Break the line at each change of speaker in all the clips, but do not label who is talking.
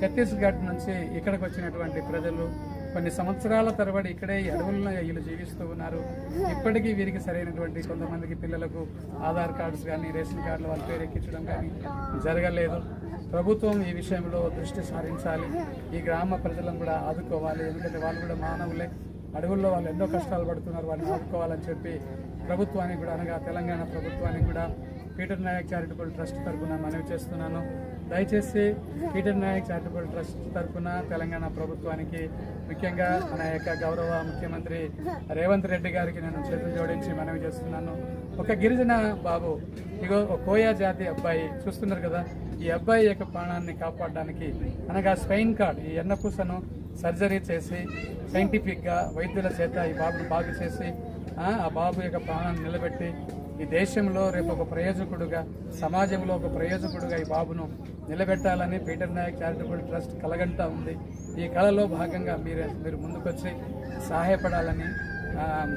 ఛత్తీస్గఢ్ నుంచి ఇక్కడికి వచ్చినటువంటి ప్రజలు కొన్ని సంవత్సరాల తరబడి ఇక్కడే అడవుల్లో వీళ్ళు జీవిస్తూ ఉన్నారు. ఇప్పటికీ వీరికి సరైనటువంటి కొంతమందికి పిల్లలకు ఆధార్ కార్డ్స్ కానీ రేషన్ కార్డులు వాళ్ళ పేరు ఎక్కించడం కానీ జరగలేదు. ప్రభుత్వం ఈ విషయంలో దృష్టి సారించాలి. ఈ గ్రామ ప్రజలను కూడా ఆదుకోవాలి. ఎందుకంటే వాళ్ళు కూడా మానవులే. అడవుల్లో వాళ్ళు ఎన్నో కష్టాలు పడుతున్నారు. వాళ్ళని ఆదుకోవాలని చెప్పి ప్రభుత్వానికి కూడా అనగా తెలంగాణ ప్రభుత్వానికి కూడా పీటర్ నాయక్ చారిటబుల్ ట్రస్ట్ తరఫున మనవి చేస్తున్నాను. దయచేసి పీటర్ నాయక్ చారిటబుల్ ట్రస్ట్ తరఫున తెలంగాణ ప్రభుత్వానికి ముఖ్యంగా మన యొక్క గౌరవ ముఖ్యమంత్రి రేవంత్ రెడ్డి గారికి నేను చేతులు జోడించి మనవి చేస్తున్నాను. ఒక గిరిజన బాబు ఇగో కోయా జాతి అబ్బాయి చూస్తున్నారు కదా ఈ అబ్బాయి యొక్క ప్రాణాన్ని కాపాడడానికి అనగా స్పెయిన్ కార్డ్ ఈ ఎన్నపూసను సర్జరీ చేసి సైంటిఫిక్గా వైద్యుల చేత ఈ బాబును బాగు చేసి ఆ బాబు యొక్క ప్రాణాన్ని నిలబెట్టి ఈ దేశంలో రేపు ఒక ప్రయోజకుడుగా సమాజంలో ఒక ప్రయోజకుడుగా ఈ బాబును నిలబెట్టాలని పీటర్ నాయక్ చారిటబుల్ ట్రస్ట్ కలగంటా ఉంది. ఈ కళలో భాగంగా మీరు మీరు ముందుకొచ్చి సహాయపడాలని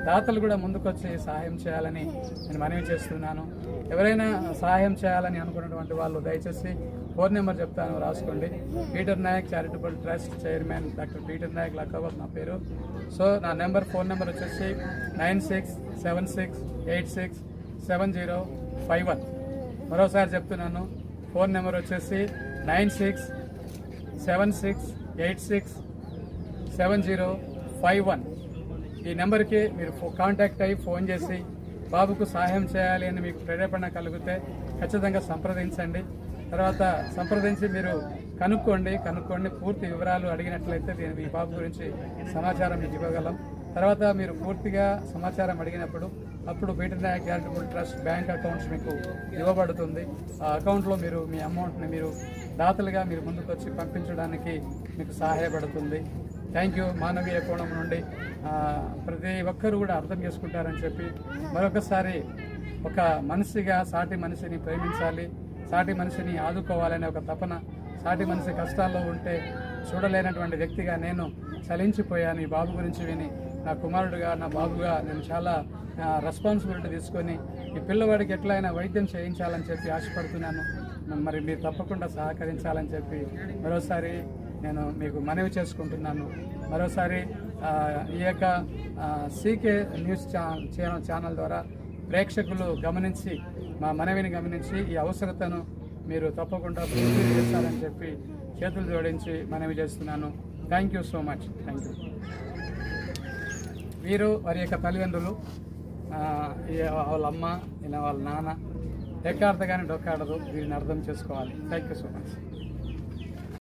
దాతలు కూడా ముందుకొచ్చి సహాయం చేయాలని నేను మనవి చేస్తున్నాను. ఎవరైనా సహాయం చేయాలని అనుకున్నటువంటి వాళ్ళు దయచేసి ఫోన్ నెంబర్ చెప్తాను రాసుకోండి. Peter Nayak charitable trust chairman doctor Peter Nayak Lakkavath నా పేరు. సో నా నెంబర్ ఫోన్ నెంబర్ వచ్చేసి nine six seven six eight six seven zero five one. మరోసారి చెప్తున్నాను ఫోన్ నెంబర్ వచ్చేసి nine six seven six eight six seven zero five one. ఈ నెంబర్కి మీరు ఫో- కాంటాక్ట్ అయ్యి ఫోన్ చేసి బాబుకు సహాయం చేయాలి అని మీకు ప్రేరేపణ కలిగితే ఖచ్చితంగా సంప్రదించండి. తర్వాత సంప్రదించి మీరు కనుక్కోండి. కనుక్కోండి. పూర్తి వివరాలు అడిగినట్లయితే దీని ఈ బాబు గురించి సమాచారం మీకు ఇవ్వగలం. తర్వాత మీరు పూర్తిగా సమాచారం అడిగినప్పుడు అప్పుడు Peter Nayak charitable trust bank accounts మీకు ఇవ్వబడుతుంది. ఆ అకౌంట్లో మీరు మీ అమౌంట్ని మీరు దాతలుగా మీరు ముందుకు వచ్చి పంపించడానికి మీకు సహాయపడుతుంది. థ్యాంక్ యూ మానవీయ కోణం నుండి. ప్రతి ఒక్కరు కూడా అర్థం చేసుకుంటారని చెప్పి మరొకసారి ఒక మనిషిగా సాటి మనిషిని ప్రేమించాలి సాటి మనిషిని ఆదుకోవాలనే ఒక తపన సాటి మనిషి కష్టాల్లో ఉంటే చూడలేనటువంటి వ్యక్తిగా నేను చలించిపోయాను. ఈ బాబు గురించి విని నా కుమారుడుగా నా బాబుగా నేను చాలా రెస్పాన్సిబిలిటీ తీసుకొని ఈ పిల్లవాడికి ఎట్లయినా వైద్యం చేయించాలని చెప్పి ఆశపడుతున్నాను. మరి మీరు తప్పకుండా సహకరించాలని చెప్పి మరోసారి నేను మీకు మనవి చేసుకుంటున్నాను. మరోసారి ఈ యొక్క సీకే న్యూస్ ఛానల్ ఛానల్ ద్వారా ప్రేక్షకులు గమనించి మా మనవిని గమనించి ఈ అవసరతను మీరు తప్పకుండా పూర్తి చేస్తారని చెప్పి చేతులు జోడించి మనవి చేస్తున్నాను. Thank you so much thank you వీరు వారి యొక్క తల్లిదండ్రులు ఈ వాళ్ళ అమ్మ ఇలా వాళ్ళ నాన్న ఎక్కాడత కానీ డొక్కాడదు వీరిని అర్థం చేసుకోవాలి. Thank you so much